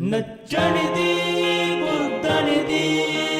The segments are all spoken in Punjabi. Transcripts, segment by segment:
ਨੱਚਣ ਦੀ ਕੁੱਦਣ ਦੀ।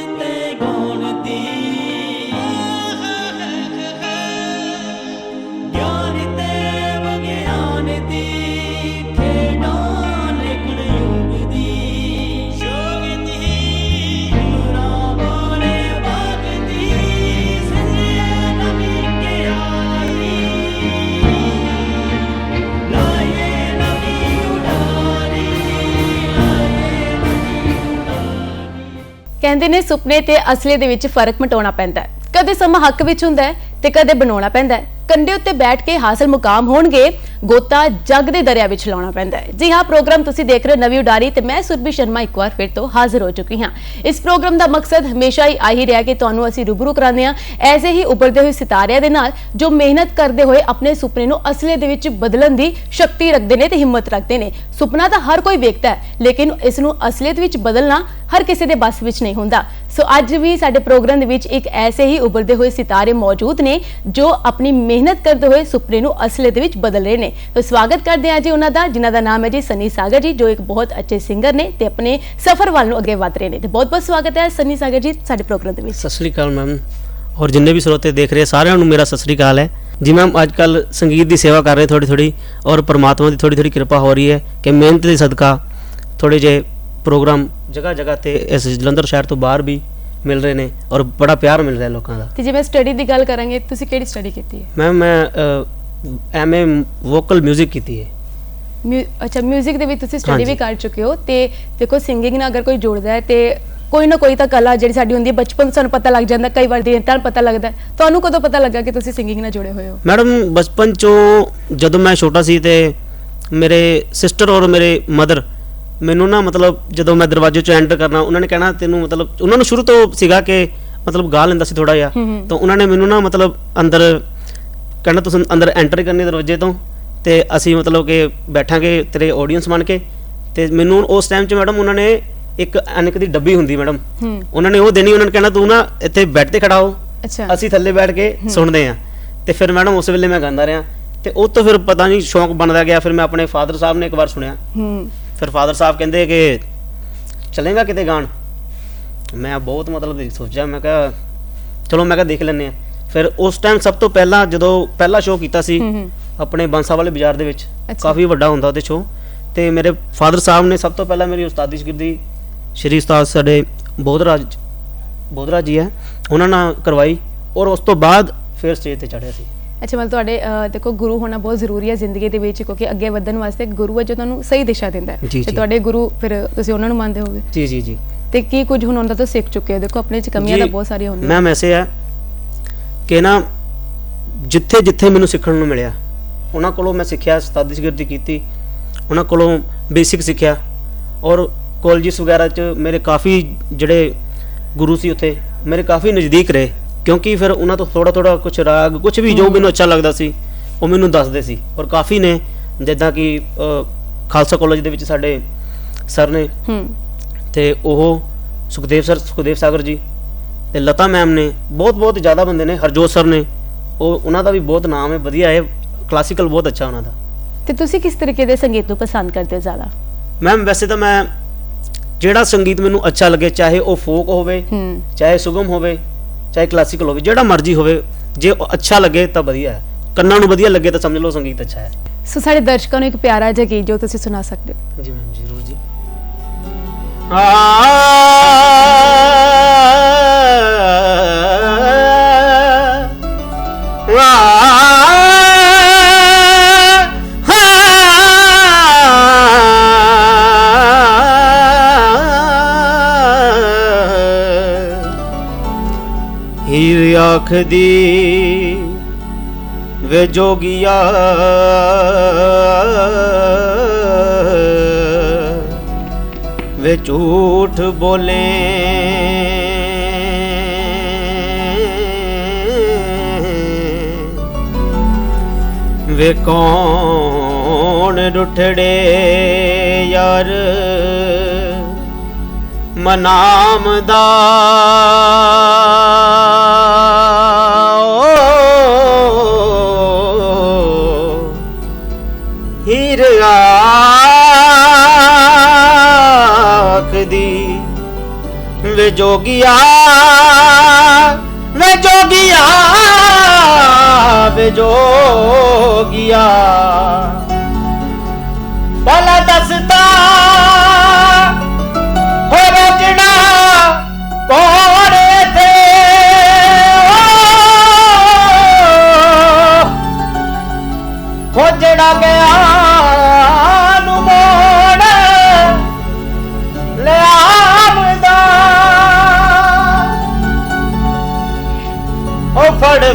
ਕਹਿੰਦੇ ਨੇ ਸੁਪਨੇ ਤੇ ਅਸਲੀ ਦੇ ਵਿੱਚ ਫ਼ਰਕ ਮਟਾਉਣਾ ਪੈਂਦਾ ਹੈ। ਕਦੇ ਸਮਾਂ ਹੱਕ ਵਿੱਚ ਹੁੰਦਾ ਹੈ ਤੇ ਕਦੇ ਬਣਾਉਣਾ ਪੈਂਦਾ ਹੈ। ਕੰਡੇ ਉੱਤੇ ਬੈਠ ਕੇ ਹਾਸਲ ਮੁਕਾਮ ਹੋਣਗੇ ਗੋਤਾ ਜੱਗ ਦੇ ਦਰਿਆ ਵਿੱਚ ਲਾਉਣਾ ਪੈਂਦਾ ਹੈ। ਜੀ ਹਾਂ, ਪ੍ਰੋਗਰਾਮ ਤੁਸੀਂ ਦੇਖ ਰਹੇ ਹੋ ਨਵੀਂ ਉਡਾਰੀ ਤੇ ਮੈਂ ਸੁਰਭੀ ਸ਼ਰਮਾ ਇੱਕ ਵਾਰ ਫਿਰ ਤੋਂ ਹਾਜ਼ਰ ਹੋ ਚੁੱਕੀ ਹਾਂ। ਇਸ ਪ੍ਰੋਗਰਾਮ ਦਾ ਮਕਸਦ ਹਮੇਸ਼ਾ ਹੀ ਆਹੀ ਰਿਹਾ ਕਿ ਤੁਹਾਨੂੰ ਅਸੀਂ ਰੂਬਰੂ ਕਰਾਉਂਦੇ ਹਾਂ ਐਸੇ ਹੀ ਉੱਭਰਦੇ ਹੋਏ ਸਿਤਾਰਿਆਂ ਦੇ ਨਾਲ ਜੋ ਮਿਹਨਤ ਕਰਦੇ ਹੋਏ ਆਪਣੇ ਸੁਪਨੇ ਨੂੰ ਅਸਲੇ ਦੇ ਵਿੱਚ ਬਦਲਣ ਦੀ ਸ਼ਕਤੀ ਰੱਖਦੇ ਨੇ ਤੇ ਹਿੰਮਤ ਰੱਖਦੇ ਨੇ। ਸੁਪਨਾ ਤਾਂ ਹਰ ਕੋਈ ਵੇਖਦਾ ਹੈ, ਲੇਕਿਨ ਇਸ ਨੂੰ ਅਸਲੀਅਤ ਵਿੱਚ ਬਦਲਣਾ ਹਰ ਕਿਸੇ ਦੇ ਬਸ ਵਿੱਚ ਨਹੀਂ ਹੁੰਦਾ। ਸੋ ਅੱਜ ਵੀ ਸਾਡੇ ਪ੍ਰੋਗਰਾਮ ਦੇ ਵਿੱਚ ਇੱਕ ਐਸੇ ਹੀ ਉੱਭਰਦੇ ਹੋਏ ਸਿਤਾਰੇ ਮੌਜੂਦ ਨੇ ਜੋ ਆਪਣੀ ਮਿਹਨਤ ਕਰਦੇ ਹੋਏ ਸੁਪਨੇ ਨੂੰ ਅਸਲੀਅਤ ਦੇ ਵਿੱਚ ਬਦਲ ਰਹੇ ਨੇ। ਤਾਂ ਸਵਾਗਤ ਕਰਦੇ ਹਾਂ ਜੀ ਉਹਨਾਂ ਦਾ ਜਿਨ੍ਹਾਂ ਦਾ ਨਾਮ ਹੈ ਜੀ ਸਨੀ ਸਾਗਰ ਜੀ ਜੋ ਇੱਕ ਬਹੁਤ ਅੱਛੇ ਸਿੰਗਰ ਨੇ ਤੇ ਆਪਣੇ ਸਫ਼ਰ ਵੱਲ ਨੂੰ ਅੱਗੇ ਵਧ ਰਹੇ ਨੇ। ਤੇ ਬਹੁਤ ਬਹੁਤ ਸਵਾਗਤ ਹੈ ਸਨੀ ਸਾਗਰ ਜੀ ਸਾਡੇ ਪ੍ਰੋਗਰਾਮ ਦੇ ਵਿੱਚ। ਸਤਿ ਸ੍ਰੀ ਅਕਾਲ ਮੈਮ। ਔਰ ਜਿੰਨੇ ਵੀ ਸਰੋਤੇ ਦੇਖ ਰਹੇ ਸਾਰਿਆਂ ਨੂੰ ਮੇਰਾ ਸਤਿ ਸ੍ਰੀ ਅਕਾਲ ਹੈ। ਜੀ ਮੈਮ ਅੱਜ ਕੱਲ ਸੰਗੀਤ ਦੀ ਸੇਵਾ ਕਰ ਰਹੇ ਥੋੜੀ ਥੋੜੀ ਔਰ ਪ੍ਰਮਾਤਮਾ ਦੀ ਥੋੜੀ ਥੋੜੀ ਕਿਰਪਾ ਹੋ ਰਹੀ ਹੈ ਕਿ ਮਿਹਨਤ ਦੇ ਸਦਕਾ ਥੋੜੇ ਜੇ ਪ੍ਰੋਗਰਾਮ ਜਗ੍ਹਾ ਜਗ੍ਹਾ ਤੇ ਇਸ ਜਲੰਧਰ ਸ਼ਹਿਰ ਤੋਂ ਬਾਹਰ ਵੀ ਮਿਲ ਰਹੇ ਨੇ ਔਰ ਬੜਾ ਪਿਆਰ ਮਿਲ ਰਿਹਾ ਲੋਕਾਂ ਦਾ। ਤੇ ਜੇ ਮੈਂ ਸਟੱਡੀ ਦੀ ਗੱਲ ਕਰਾਂਗੇ ਤੁਸੀਂ ਕਿਹੜੀ ਸਟੱਡੀ ਕੀਤੀ ਹੈ? ਮੈਮ ਮੈਂ ਐਮਏ ਵੋਕਲ 뮤직 ਕੀਤੀ ਹੈ ਮਿਊ- ਅੱਛਾ 뮤직 ਦੇ ਵਿੱਚ ਤੁਸੀਂ ਸਟੱਡੀ ਵੀ ਹਾਂਜੀ। ਕਰ ਚੁੱਕੇ ਹੋ ਤੇ ਦੇਖੋ ਸਿੰਗਿੰਗ ਨਾਲ ਅਗਰ ਕੋਈ ਜੁੜਦਾ ਹੈ ਤੇ ਕੋਈ ਨਾ ਕੋਈ ਤਾਂ ਕਲਾ ਜਿਹੜੀ ਸਾਡੀ ਹੁੰਦੀ ਹੈ ਬਚਪਨ ਤੋਂ ਸਾਨੂੰ ਪਤਾ ਲੱਗ ਜਾਂਦਾ ਕਈ ਵਾਰ ਦੇਰ ਤੱਕ ਪਤਾ ਲੱਗਦਾ ਹੈ। ਤੁਹਾਨੂੰ ਕਦੋਂ ਪਤਾ ਲੱਗਾ ਕਿ ਤੁਸੀਂ ਸਿੰਗਿੰਗ ਨਾਲ ਜੁੜੇ ਹੋਏ ਹੋ ਮੈਡਮ ਬਚਪਨ ਚੋਂ ਜਦੋਂ ਮੈਂ ਛੋਟਾ ਸੀ ਤੇ ਮੇਰੇ ਸਿਸਟਰ ਔਰ ਮੇਰੇ ਮਦਰ ਮੈਨੂੰ ਨਾ ਮਤਲਬ ਜਦੋਂ ਮੈਂ ਦਰਵਾਜ਼ੇ ਚੋਂ ਐਂਟਰ ਕਰਨਾ ਉਹਨਾਂ ਨੇ ਕਹਿਣਾ ਤੈਨੂੰ ਮਤਲਬ ਉਹਨਾਂ ਨੂੰ ਸ਼ੁਰੂ ਤੋਂ ਸੀਗਾ ਕਿ ਮਤਲਬ ਗਾ ਲੈਂਦਾ ਸੀ ਥੋੜਾ ਜਿਹਾ ਹੂੰ ਹੂੰ। ਤਾਂ ਉਹਨਾਂ ਨੇ ਮੈਨੂੰ ਨਾ ਮਤਲਬ ਅੰਦਰ ਕਹਿਣਾ ਤੁਸੀਂ ਅੰਦਰ ਐਂਟਰ ਕਰਨੀ ਦਰਵਾਜ਼ੇ ਤੋਂ ਤੇ ਅਸੀਂ ਮਤਲਬ ਕਿ ਬੈਠਾਂਗੇ ਤੇਰੇ ਆਡੀਅנס ਬਣ ਕੇ ਤੇ ਮੈਨੂੰ ਉਸ ਟਾਈਮ 'ਚ ਮੈਡਮ ਉਹਨਾਂ ਨੇ ਇੱਕ ਅਨਕ ਦੀ ਡੱਬੀ ਹੁੰਦੀ ਮੈਡਮ ਉਹਨਾਂ ਨੇ ਉਹ ਦੇਣੀ ਉਹਨਾਂ ਨੇ ਕਹਿਣਾ ਤੂੰ ਨਾ ਇੱਥੇ ਬੈੱਡ ਤੇ ਖੜਾ ਹੋ। ਅੱਛਾ। ਅਸੀਂ ਥੱਲੇ ਬੈਠ ਕੇ ਸੁਣਦੇ ਆ ਤੇ ਫਿਰ ਮੈਡਮ ਉਸ ਵੇਲੇ ਮੈਂ ਗਾਉਂਦਾ ਰਿਹਾ। ਤੇ ਉਹ ਤੋਂ ਫਿਰ ਪਤਾ ਨਹੀਂ ਸ਼ੌਂਕ ਬਣਦਾ ਗਿਆ ਫਿਰ ਮੈਂ ਆਪਣੇ ਫਾਦਰ ਸਾਹਿਬ ਨੇ ਇੱਕ ਵਾਰ ਸੁਣਿਆ। ਹੂੰ। ਫਿਰ ਫਾਦਰ ਸਾਹਿਬ ਕਹਿੰਦੇ ਕਿ ਚਲੇਗਾ ਕਿਤੇ ਗਾਣ? ਮੈਂ ਬਹੁਤ ਮਤਲਬ ਸੋਚਿਆ ਮੈਂ ਕਿਹਾ ਚਲੋ ਮੈਂ ਕਿਹਾ ਦੇਖ ਲੈਂਦੇ ਆ ਫਿਰ ਉਸ ਟਾਈਮ ਸਭ ਤੋਂ ਪਹਿਲਾਂ ਜਦੋਂ ਪਹਿਲਾ ਸ਼ੋਅ ਕੀਤਾ ਸੀ ਆਪਣੇ ਬੰਸਾ ਵਾਲੇ ਬਾਜ਼ਾਰ ਦੇ ਵਿੱਚ। ਕਾਫੀ ਵੱਡਾ ਹੁੰਦਾ ਉਹਦੇ ਸ਼ੋਅ ਤੇ ਮੇਰੇ ਫਾਦਰ ਸਾਹਿਬ ਨੇ ਸਭ ਤੋਂ ਪਹਿਲਾਂ ਮੇਰੀ ਉਸਤਾਦੀ ਸ਼ਗਿਰਦੀ ਸ਼੍ਰੀ ਉਸਤਾਦ ਸਾਡੇ ਬੋਧਰਾਜ ਬੋਧਰਾਜ ਜੀ ਹੈ ਉਹਨਾਂ ਨਾਲ ਕਰਵਾਈ ਔਰ ਉਸ ਤੋਂ ਬਾਅਦ ਫਿਰ ਸਟੇਜ ਤੇ ਚੜ੍ਹਿਆ ਸੀ। ਅੱਛਾ ਮਤਲਬ ਤੁਹਾਡੇ ਦੇਖੋ ਗੁਰੂ ਹੋਣਾ ਬਹੁਤ ਜ਼ਰੂਰੀ ਹੈ ਜ਼ਿੰਦਗੀ ਦੇ ਵਿੱਚ ਕਿਉਂਕਿ ਅੱਗੇ ਵਧਣ ਵਾਸਤੇ ਗੁਰੂ ਹੈ ਜੋ ਤੁਹਾਨੂੰ ਸਹੀ ਦਿਸ਼ਾ ਦਿੰਦਾ ਹੈ। ਤੇ। ਤੁਹਾਡੇ ਗੁਰੂ ਫਿਰ ਤੁਸੀਂ ਉਹਨਾਂ ਨੂੰ ਮੰਨਦੇ ਹੋਗੇ ਜੀ ਜੀ ਜੀ। ਤੇ ਕੀ ਕੁਝ ਹੁਣ ਉਹਨਾਂ ਤੋਂ ਸਿੱਖ ਚੁੱਕੇ ਹੋ? ਦੇਖੋ ਆਪਣੇ ਚ ਕਮੀਆਂ ਤਾਂ ਬਹੁਤ ਸਾਰੀਆਂ ਹੁੰਦੀਆਂ। ਮੈਮ ਐਸੇ ਹੈ ਕਿ ਨਾ ਜਿੱਥੇ ਜਿੱਥੇ ਮੈਨੂੰ ਸਿੱਖਣ ਨੂੰ ਮਿਲਿਆ ਉਹਨਾਂ ਕੋਲੋਂ ਮੈਂ ਸਿੱਖਿਆ ਉਸਤਾਦੀ ਸ਼ਗਿਰਦੀ ਕੀਤੀ ਉਹਨਾਂ ਕੋਲੋਂ ਬੇਸਿਕ ਸਿੱਖਿਆ ਔਰ ਕਾਲਜਿਸ ਵਗੈਰਾ ਚ ਮੇਰੇ ਕਾਫੀ ਜਿਹੜੇ ਗੁਰੂ ਸੀ ਉੱਥੇ ਮੇਰੇ ਕਾਫੀ ਨਜ਼ਦੀਕ ਰਹੇ ਕਿਉਂਕਿ ਫਿਰ ਉਹਨਾਂ ਤੋਂ ਥੋੜਾ ਥੋੜਾ ਕੁਝ ਰਾਗ ਕੁਝ ਵੀ ਜੋ ਮੈਨੂੰ ਅੱਛਾ ਲੱਗਦਾ ਸੀ ਉਹ ਮੈਨੂੰ ਦੱਸਦੇ ਸੀ ਔਰ ਕਾਫੀ ਨੇ ਜਿੱਦਾਂ ਕਿ ਖਾਲਸਾ ਕਾਲਜ ਦੇ ਵਿੱਚ ਸਾਡੇ ਸਰ ਨੇ ਹੂੰ। ਤੇ ਉਹ ਸੁਖਦੇਵ ਸਰ ਸੁਖਦੇਵ ਸਾਗਰ ਜੀ ਤੇ ਲਤਾ ਮੈਮ ਨੇ ਬਹੁਤ ਬਹੁਤ ਜ਼ਿਆਦਾ ਬੰਦੇ ਨੇ ਹਰਜੋਤ ਸਰ ਨੇ ਉਹ ਉਹਨਾਂ ਦਾ ਵੀ ਬਹੁਤ ਨਾਮ ਹੈ ਵਧੀਆ ਹੈ ਕਲਾਸੀਕਲ ਬਹੁਤ ਅੱਛਾ ਉਹਨਾਂ ਦਾ। ਤੇ ਤੁਸੀਂ ਕਿਸ ਤਰੀਕੇ ਦੇ ਸੰਗੀਤ ਨੂੰ ਪਸੰਦ ਕਰਦੇ ਹੋ ਜ਼ਿਆਦਾ? ਮੈਮ ਵੈਸੇ ਤਾਂ ਮੈਂ ਜਿਹੜਾ ਸੰਗੀਤ ਮੈਨੂੰ ਅੱਛਾ ਲੱਗੇ ਚਾਹੇ ਉਹ ਫੋਕ ਹੋਵੇ ਚਾਹੇ ਸੁਗਮ ਹੋਵੇ ਚਾਹੇ ਕਲਾਸੀਕਲ ਹੋਵੇ ਜਿਹੜਾ ਮਰਜ਼ੀ ਹੋਵੇ ਜੇ ਉਹ ਅੱਛਾ ਲੱਗੇ ਤਾਂ ਵਧੀਆ ਹੈ। ਕੰਨਾਂ ਨੂੰ ਵਧੀਆ ਲੱਗੇ ਤਾਂ ਸਮਝ ਲਓ ਸੰਗੀਤ ਅੱਛਾ ਹੈ। ਸੋ ਸਾਡੇ ਦਰਸ਼ਕਾਂ ਨੂੰ ਇੱਕ ਪਿਆਰਾ ਜਿਹਾ ਗੀਤ ਜੋ ਤੁਸੀਂ ਸੁਣਾ ਸਕਦੇ ਹੋ। ਜੀ ਮੈਮ ਜ਼ਰੂਰ। ਜੀ ਹੀਰ ਆਖਦੀ ਵੇ ਜੋਗੀਆ ਵੇ ਝੂਠ ਬੋਲੇ। ਵੇ ਕੌਣ ਰੁਠੜੇ ਯਾਰ। ਮਨਾਮ ਦਾ। ਦੀ ਵੇ ਜੋਗੀਆ ਵੇ ਜੋਗੀਆ ਵੇ ਜੋਗੀਆ। ਪਹਿਲਾਂ ਦੱਸਦਾ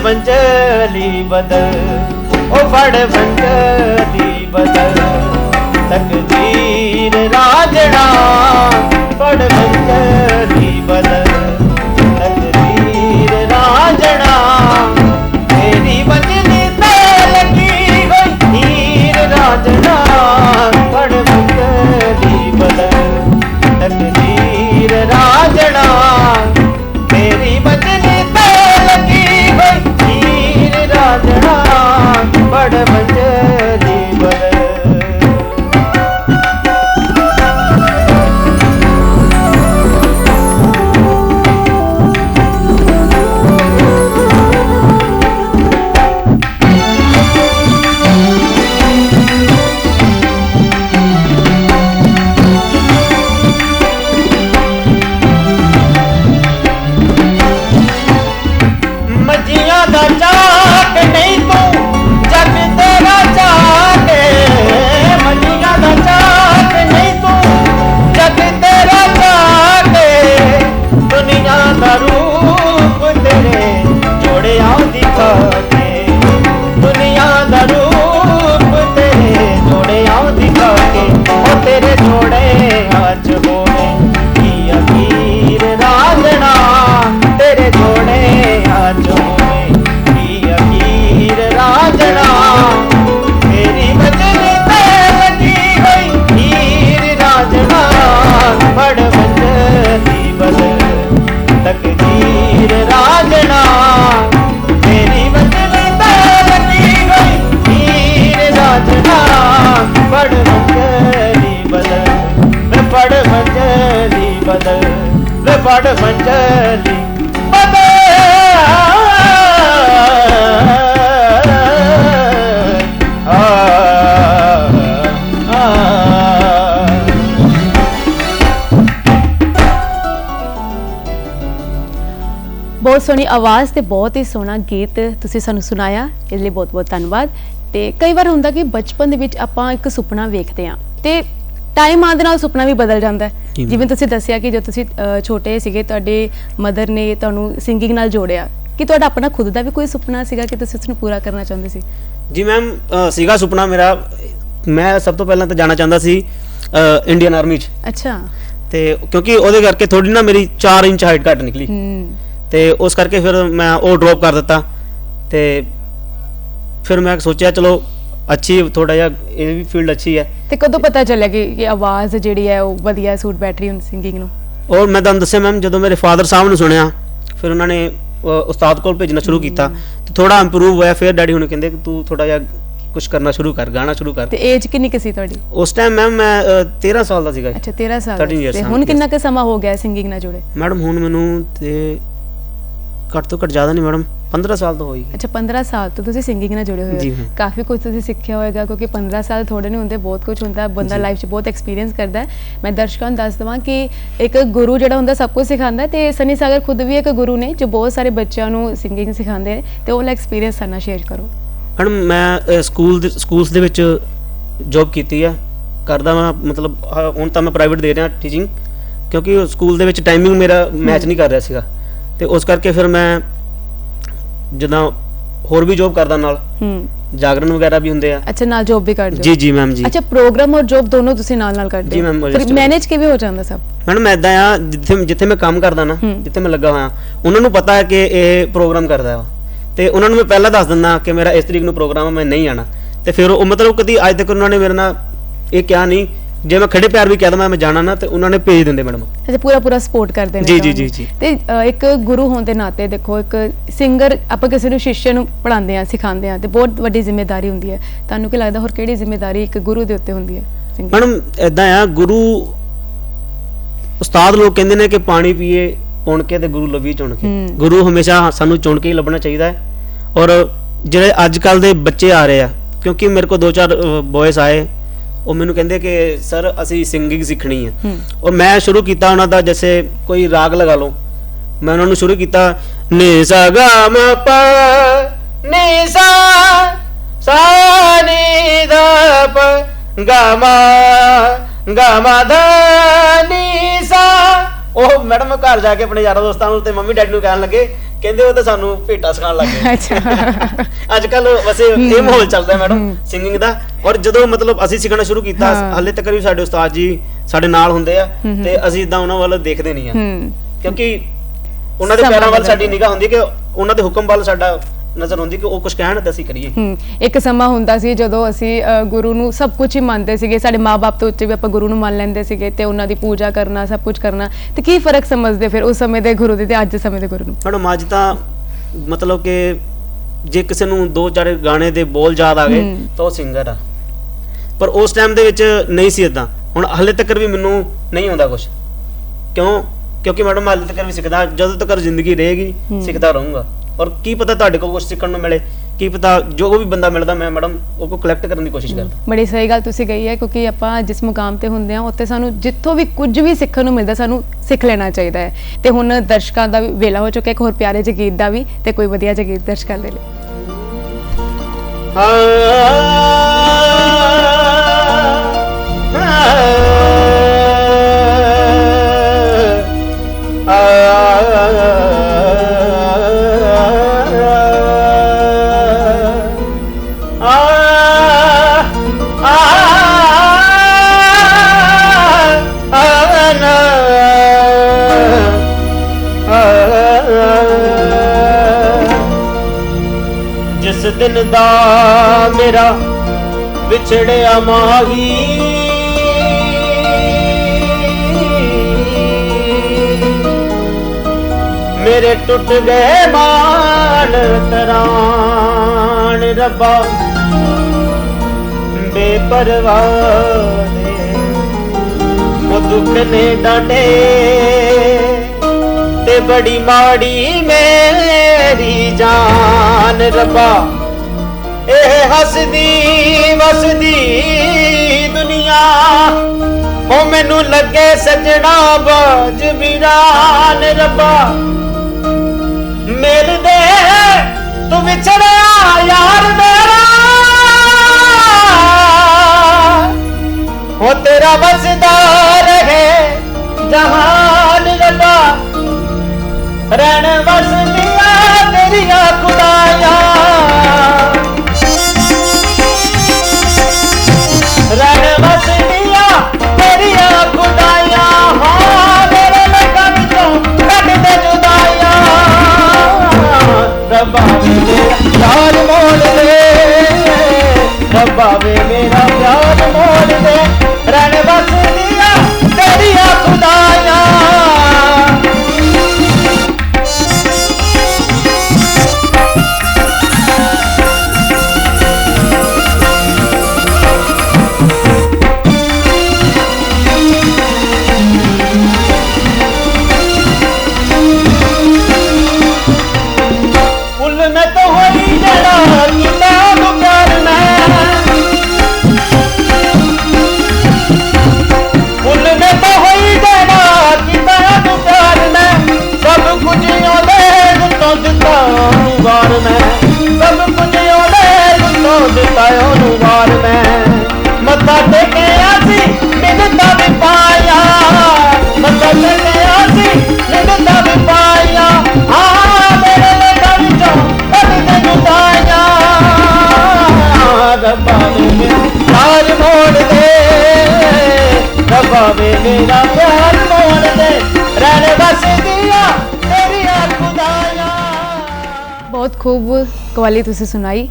ਬੰਜਲੀ ਬਦਲ ਉਹ ਫੜ ਬੰਜਲੀ ਬਦਲ। ਤਕਦੀਰ ਰਾਜਣਾ ਫੜ ਬੰਜਲੀ ਬਹੁਤ ਸੋਹਣੀ ਆਵਾਜ਼ ਤੇ ਬਹੁਤ ਹੀ ਸੋਹਣਾ ਗੀਤ ਤੁਸੀਂ ਸਾਨੂੰ ਸੁਣਾਇਆ। ਇਸ ਲਈ ਬਹੁਤ-ਬਹੁਤ ਧੰਨਵਾਦ। ਤੇ ਕਈ ਵਾਰ ਹੁੰਦਾ ਕਿ ਬਚਪਨ ਦੇ ਵਿੱਚ ਆਪਾਂ ਇੱਕ ਸੁਪਨਾ ਵੇਖਦੇ ਹਾਂ ਤੇ ਟਾਈਮ ਆਉਣ ਦੇ ਨਾਲ ਸੁਪਨਾ ਵੀ ਬਦਲ ਜਾਂਦਾ ਹੈ। ਜਿਵੇਂ ਤੁਸੀਂ ਦੱਸਿਆ ਕਿ ਜਦ ਤੁਸੀਂ ਛੋਟੇ ਸੀਗੇ ਤੁਹਾਡੇ ਮਦਰ ਨੇ ਤੁਹਾਨੂੰ ਸਿੰਗਿੰਗ ਨਾਲ ਜੋੜਿਆ ਕਿ ਤੁਹਾਡਾ ਆਪਣਾ ਖੁਦ ਦਾ ਵੀ ਕੋਈ ਸੁਪਨਾ ਸੀਗਾ ਕਿ ਤੁਸੀਂ ਉਸ ਨੂੰ ਪੂਰਾ ਕਰਨਾ ਚਾਹੁੰਦੇ ਸੀ? ਜੀ ਮੈਮ ਸੀਗਾ ਸੁਪਨਾ ਮੇਰਾ। ਮੈਂ ਸਭ ਤੋਂ ਪਹਿਲਾਂ ਤਾਂ ਜਾਣਾ ਚਾਹੁੰਦਾ ਸੀ ਇੰਡੀਅਨ ਆਰਮੀ 'ਚ। ਅੱਛਾ। ਤੇ ਕਿਉਂਕਿ ਉਹਦੇ ਕਰਕੇ ਥੋੜੀ ਨਾ ਮੇਰੀ 4 ਇੰਚ ਹਾਈਟ ਘੱਟ ਨਿਕਲੀ। ਹੂੰ। ਤੇ ਉਸ ਕਰਕੇ ਫਿਰ ਮੈਂ ਉਹ ਡ੍ਰੌਪ ਕਰ ਦਿੱਤਾ ਤੇ ਫਿਰ ਮੈਂ ਸੋਚਿਆ ਚਲੋ ਅੱਛੀ ਥੋੜਾ ਜਿਹਾ ਇਹ ਵੀ ਫੀਲਡ ਅੱਛੀ ਹੈ। ਤੇ ਕਦੋਂ ਪਤਾ ਚੱਲਿਆ ਕਿ ਇਹ ਆਵਾਜ਼ ਜਿਹੜੀ ਹੈ ਉਹ ਵਧੀਆ ਸੂਟ ਬੈਠ ਰਹੀ ਹੁਣ ਸਿੰਗਿੰਗ ਨੂੰ? ਔਰ ਮੈਂ ਤੁਹਾਨੂੰ ਦੱਸਿਆ ਮੈਮ ਜਦੋਂ ਮੇਰੇ ਫਾਦਰ ਸਾਹਿਬ ਨੂੰ ਸੁਣਿਆ ਫਿਰ ਉਹਨਾਂ ਨੇ ਉਸਤਾਦ ਕੋਲ ਭੇਜਣਾ ਸ਼ੁਰੂ ਕੀਤਾ ਤੇ ਥੋੜਾ ਇੰਪਰੂਵ ਹੋਇਆ ਫਿਰ ਡੈਡੀ ਹੁਣੇ ਕਹਿੰਦੇ ਕਿ ਤੂੰ ਥੋੜਾ ਜਿਹਾ ਕੁਝ ਕਰਨਾ ਸ਼ੁਰੂ ਕਰ ਗਾਣਾ ਸ਼ੁਰੂ ਕਰ। ਤੇ ਏਜ ਕਿੰਨੀ ਕੁ ਸੀ ਤੁਹਾਡੀ? ਉਸ ਟਾਈਮ ਮੈਮ ਮੈਂ ਅ, 13 ਸਾਲ ਦਾ ਸੀਗਾ। ਅੱਛਾ 13 ਸਾਲ ਦਾ 13 years ਤੇ ਹੁਣ. ਕਿੰਨਾ ਕੁ ਸਮਾਂ ਹੋ ਗਿਆ ਸਿੰਗਿੰਗ ਨਾਲ ਜੁੜੇ? ਮੈਡਮ ਹੁਣ ਮੈਨੂੰ ਤੇ ਘੱਟ ਤੋਂ ਘੱਟ ਜ਼ਿਆਦਾ ਨਹੀਂ ਮੈਡਮ 15 ਸਾਲ ਤੋਂ ਹੋਈ ਅੱਛਾ 15 ਸਾਲ ਤੋਂ ਤੁਸੀਂ ਸਿੰਗਿੰਗ ਨਾਲ ਜੁੜੇ ਹੋਏ ਹੋ। ਕਾਫੀ ਕੁਝ ਤੁਸੀਂ ਸਿੱਖਿਆ ਹੋਵੇਗਾ ਕਿਉਂਕਿ 15 ਸਾਲ ਥੋੜੇ ਨਹੀਂ ਹੁੰਦੇ ਬਹੁਤ ਕੁਝ ਹੁੰਦਾ ਬੰਦਾ। ਲਾਈਫ 'ਚ ਬਹੁਤ ਐਕਸਪੀਰੀਅੰਸ ਕਰਦਾ ਹੈ। ਮੈਂ ਦਰਸ਼ਕਾਂ ਨੂੰ ਦੱਸ ਦਵਾਂ ਕਿ ਇੱਕ ਗੁਰੂ ਜਿਹੜਾ ਹੁੰਦਾ ਸਭ ਕੁਝ ਸਿਖਾਉਂਦਾ ਤੇ ਸਨੀ ਸਾਗਰ ਖੁਦ ਵੀ ਇੱਕ ਗੁਰੂ ਨੇ ਜੋ ਬਹੁਤ ਸਾਰੇ ਬੱਚਿਆਂ ਨੂੰ ਸਿੰਗਿੰਗ ਸਿਖਾਉਂਦੇ ਨੇ ਤੇ ਉਹ ਵਾਲਾ ਐਕਸਪੀਰੀਅੰਸ ਸਾਡਾ ਸ਼ੇਅਰ ਕਰੋ। ਮੈਡਮ ਮੈਂ ਸਕੂਲ ਦੇ ਸਕੂਲਸ ਦੇ ਵਿੱਚ ਜੌਬ ਕੀਤੀ ਆ। ਕਰਦਾ ਮੈਂ ਮਤਲਬ ਹੁਣ ਤਾਂ ਮੈਂ ਪ੍ਰਾਈਵੇਟ ਦੇ ਰਿਹਾ ਟੀਚਿੰਗ ਕਿਉਂਕਿ ਸਕੂਲ ਦੇ ਵਿੱਚ ਟਾਈਮਿੰਗ ਮੇਰਾ ਮੈਚ ਨਹੀਂ ਕਰ ਰਿਹਾ ਸੀਗਾ। ਤੇ ਉਸ ਕਰਕੇ ਫਿਰ ਮੈਂ ਜਦੋਂ ਹੋਰ ਵੀ ਜੌਬ ਕਰਦਾ ਨਾਲ ਹੂੰ। ਜਾਗਰਣ ਵਗੈਰਾ ਵੀ ਹੁੰਦੇ ਆ। ਅੱਛਾ ਨਾਲ ਜੌਬ ਵੀ ਕਰਦੇ ਹੋ? ਜੀ ਜੀ ਮੈਮ ਜੀ। ਅੱਛਾ ਪ੍ਰੋਗਰਾਮ ਔਰ ਜੌਬ ਦੋਨੋਂ ਤੁਸੀਂ ਨਾਲ ਨਾਲ ਕਰਦੇ ਜੀ, ma'am, ਫਿਰ ਮੈਨੇਜ ਕਿਵੇਂ ਹੋ ਜਾਂਦਾ ਸਭ? ਮੈਡਮ ਐਦਾਂ ਆ ਜਿੱਥੇ ਜਿੱਥੇ ਮੈਂ ਕੰਮ ਕਰਦਾ ਨਾ ਹੂੰ। ਜਿੱਥੇ ਮੈਂ ਲੱਗਾ ਹੋਇਆ ਉਹਨਾਂ ਨੂੰ ਪਤਾ ਹੈ ਕਿ ਇਹ ਪ੍ਰੋਗਰਾਮ ਕਰਦਾ ਵਾ। ਤੇ ਉਹਨਾਂ ਨੂੰ ਮੈਂ ਪਹਿਲਾਂ ਦੱਸ ਦਿੰਦਾ ਕਿ ਮੇਰਾ ਇਸ ਤਰੀਕ ਨੂੰ ਪ੍ਰੋਗਰਾਮ ਆ ਮੈਂ ਨਹੀਂ ਆਣਾ। ਤੇ ਫਿਰ ਉਹ ਮਤਲਬ ਕਦੀ ਅੱਜ ਤੱਕ ਉਹਨਾਂ ਨੇ ਮੇਰੇ ਨਾਲ ਇਹ ਕਿਹਾ ਨਹੀਂ ਜੇ ਮੈਂ ਖੜੇ ਪਿਆਰ ਵੀ ਕਹਿ ਦਵਾਂ ਮੈਂ ਜਾਣਾ ਨਾ ਤੇ ਉਹਨਾਂ ਨੇ ਭੇਜ ਦਿੰਦੇ ਮੈਡਮ ਅੱਛਾ ਪੂਰਾ ਪੂਰਾ ਸਪੋਰਟ ਕਰਦੇ ਨੇ ਜੀ, ਜੀ। ਜੀ, ਜੀ। ਤੇ ਅ, ਇੱਕ ਗੁਰੂ ਹੋਣ ਦੇ ਨਾਤੇ ਦੇਖੋ ਇੱਕ ਸਿੰਗਰ ਆਪਾਂ ਕਿਸੇ ਨੂੰ ਸ਼ਿਸ਼ਯ ਨੂੰ ਪੜਾਉਂਦੇ ਆ ਸਿਖਾਉਂਦੇ ਆ ਤੇ ਬਹੁਤ ਵੱਡੀ ਜ਼ਿੰਮੇਵਾਰੀ ਹੁੰਦੀ ਹੈ ਤੁਹਾਨੂੰ ਕੀ ਲੱਗਦਾ ਹੋਰ ਕਿਹੜੀ ਜ਼ਿੰਮੇਵਾਰੀ ਇੱਕ ਗੁਰੂ ਦੇ ਉੱਤੇ ਹੁੰਦੀ ਹੈ? ਮੈਡਮ ਐਦਾਂ ਆ ਗੁਰੂ ਉਸਤਾਦ ਲੋਕ ਕਹਿੰਦੇ ਨੇ ਕਿ ਪਾਣੀ ਪੀਏ ਪੁਣ ਕੇ ਤੇ ਗੁਰੂ ਲਵੀ ਚੁਣ ਕੇ ਹੂੰ। ਗੁਰੂ ਹਮੇਸ਼ਾ ਸਾਨੂੰ ਚੁਣ ਕੇ ਹੀ ਲੱਭਣਾ ਚਾਹੀਦਾ ਹੈ ਔਰ ਜਿਹੜੇ ਅੱਜ ਕੱਲ ਦੇ ਬੱਚੇ ਆ ਰਹੇ ਆ ਕਿਉਂਕਿ ਮੇਰੇ ਕੋਲ ਦੋ ਚਾਰ ਬॉयਜ਼ ਆਏ ਉਹ ਮੈਨੂੰ ਕਹਿੰਦੇ ਕਿ ਸਰ ਅਸੀਂ ਸਿੰਗਿੰਗ ਸਿੱਖਣੀ ਹੈ। ਔਰ ਮੈਂ ਸ਼ੁਰੂ ਕੀਤਾ ਉਹਨਾਂ ਦਾ ਜੈਸੇ ਕੋਈ ਰਾਗ ਲਗਾ ਲਓ। ਮੈਂ ਉਹਨਾਂ ਨੂੰ ਸ਼ੁਰੂ ਕੀਤਾ ਨੀ ਸਾ ਗਾ ਮ ਪ ਨੀ ਸਾ ਸਾ ਨੀ ਦਾ ਪ ਗਾ ਮਾ ਗਾ ਮਾ ਧਾ ਨੀ ਸਾ। ਉਹ ਮੈਡਮ ਘਰ ਜਾ ਕੇ ਆਪਣੇ ਯਾਰਾਂ ਦੋਸਤਾਂ ਨੂੰ ਤੇ ਮੰਮੀ ਡੈਡੀ ਨੂੰ ਕਹਿਣ ਲੱਗੇ ਕਹਿੰਦੇ ਉਹ ਤਾਂ ਸਾਨੂੰ ਭੇਟਾ ਸਿਖਾਉਣ ਲੱਗ ਗਏ। ਅੱਛਾ। ਅੱਜ ਕੱਲ ਵੈਸੇ ਇਹ ਮਾਹੌਲ ਚੱਲਦਾ ਮੈਡਮ ਸਿੰਗਿੰਗ ਦਾ। ਔਰ ਜਦੋਂ ਮਤਲਬ ਅਸੀਂ ਸਿੱਖਣਾ ਸ਼ੁਰੂ ਕੀਤਾ। ਹਾਲੇ ਤੱਕ ਵੀ ਸਾਡੇ ਉਸਤਾਦ ਜੀ ਸਾਡੇ ਨਾਲ ਹੁੰਦੇ ਆ ਤੇ ਅਸੀਂ ਇਦਾਂ ਉਹਨਾਂ ਵੱਲ ਦੇਖਦੇ ਨਹੀਂ ਆ। ਕਿਉਂਕਿ ਉਹਨਾਂ ਦੇ ਪੈਰਾਂ ਵੱਲ ਸਾਡੀ ਨਿਗਾਹ ਹੁੰਦੀ ਕਿ ਉਹਨਾਂ ਦੇ ਹੁਕਮ ਵੱਲ ਸਾਡਾ ਨਜ਼ਰ ਹੁੰਦੀ ਕਿ ਉਹ ਕੁਝ ਕਹਿਣ ਤੇ ਅਸੀਂ ਕਰੀਏ। ਹੂੰ ਇੱਕ ਸਮਾਂ ਹੁੰਦਾ ਸੀ ਜਦੋਂ ਅਸੀਂ ਗੁਰੂ ਨੂੰ ਸਭ ਕੁਝ ਹੀ ਮੰਨਦੇ ਸੀਗੇ। ਸਾਡੇ ਮਾਪੇ ਤੋਂ ਉੱਤੇ ਵੀ ਆਪਾਂ ਗੁਰੂ ਨੂੰ ਮੰਨ ਲੈਂਦੇ ਸੀਗੇ ਤੇ ਉਹਨਾਂ ਦੀ ਪੂਜਾ ਕਰਨਾ ਸਭ ਕੁਝ ਕਰਨਾ। ਤੇ ਕੀ ਫ਼ਰਕ ਸਮਝਦੇ ਫਿਰ ਉਸ ਸਮੇਂ ਦੇ ਗੁਰੂ ਦੇ ਤੇ ਅੱਜ ਦੇ ਸਮੇਂ ਦੇ ਗੁਰੂ ਨੂੰ? ਮੈਡਮ ਅੱਜ ਤਾਂ ਮਤਲਬ ਕਿ ਜੇ ਕਿਸੇ ਨੂੰ ਦੋ ਚਾਰ ਗਾਣੇ ਦੇ ਬੋਲ ਯਾਦ ਆ ਗਏ। ਤਾਂ ਉਹ ਸਿੰਗਰ ਆ। ਪਰ ਉਸ ਟਾਈਮ ਦੇ ਵਿੱਚ ਨਹੀਂ ਸੀ ਇਦਾਂ ਹੁਣ ਹਾਲੇ ਤੱਕ ਵੀ ਮੈਨੂੰ ਨਹੀਂ ਆਉਂਦਾ ਕੁਝ ਕਿਉਂ? ਕਿਉਂਕਿ ਮੈਡਮ ਹਾਲੇ ਤੱਕ ਵੀ ਸਿੱਖਦਾ। ਜਦੋਂ ਤੱਕ ਜ਼ਿੰਦਗੀ ਰਹੇਗੀ ਸਿੱਖਦਾ ਰਹੂੰਗਾ। ਔਰ ਕੀ ਪਤਾ ਤੁਹਾਡੇ ਕੋਲ ਕੁਝ ਸਿੱਖਣ ਨੂੰ ਮਿਲੇ ਕੀ ਪਤਾ ਜੋ ਵੀ ਬੰਦਾ ਮਿਲਦਾ ਮੈਂ ਮੈਡਮ ਉਹ ਕੋ ਕਲੈਕਟ ਕਰਨ ਦੀ ਕੋਸ਼ਿਸ਼ ਕਰਦਾ ਬੜੀ ਸਹੀ ਗੱਲ ਤੁਸੀਂ ਕਹੀ ਹੈ ਕਿਉਂਕਿ ਆਪਾਂ ਜਿਸ ਮੁਕਾਮ ਤੇ ਹੁੰਦੇ ਆ ਉੱਥੇ ਸਾਨੂੰ ਜਿੱਥੋਂ ਵੀ ਕੁਝ ਵੀ ਸਿੱਖਣ ਨੂੰ ਮਿਲਦਾ ਸਾਨੂੰ ਸਿੱਖ ਲੈਣਾ ਚਾਹੀਦਾ ਹੈ ਤੇ ਹੁਣ ਦਰਸ਼ਕਾਂ ਦਾ ਵੀ ਵੇਲਾ ਹੋ ਚੁੱਕਿਆ ਇੱਕ ਹੋਰ ਪਿਆਰੇ ਜਿਹੇ ਗੀਤ ਦਾ ਵੀ ਤੇ ਕੋਈ ਵਧੀਆ ਜਿਹੇ ਗੀਤ ਦਰਸ਼ਕਾਂ ਦੇ ਲਈ ਜਿਸ ਮੇਰਾ ਵਿਛੜਿਆ ਮਾਹੀ। ਮੇਰੇ ਟੁੱਟ ਗਏ ਮਾਨ ਤਰਾਣ ਰੱਬਾ। ਬੇਪਰਵਾਹ ਦੇ ਉਹ ਦੁੱਖ ਨੇ ਡਾਂਡੇ ਤੇ ਬੜੀ ਮਾੜੀ ਮੇਰੀ ਜਾਨ ਰੱਬਾ। ਹੱਸਦੀ ਵਸਦੀ ਦੁਨੀਆ। ਉਹ ਮੈਨੂੰ ਲੱਗੇ ਸਜਣਾ ਬਾਜ ਵੀਰਾਨ ਰੱਬਾ। ਮਿਲ ਦੇ, ਤੂੰ ਵਿਛੜਿਆ ਯਾਰ ਮੇਰਾ। ਹੋ ਤੇਰਾ ਵਸਦਾ ਰਹੇ ਜਹਾਨ ਰੱਬਾ। ਰਹਿਣ ਵਸਦੀਆਂ ਤੇਰੀਆਂ ਖੁਦਾਇਆ ਰੱਬਾ ਵੇ ਮੇਰਾ ਯਾਰ ਮੋੜ ਦੇ ਰੱਬਾ ਵੇ ਮੇਰਾ ਯਾਰ ਬਹੁਤ ਖੂਬ ਕਵਾਲੀ ਤੁਸੀਂ ਸੁਣਾਈ।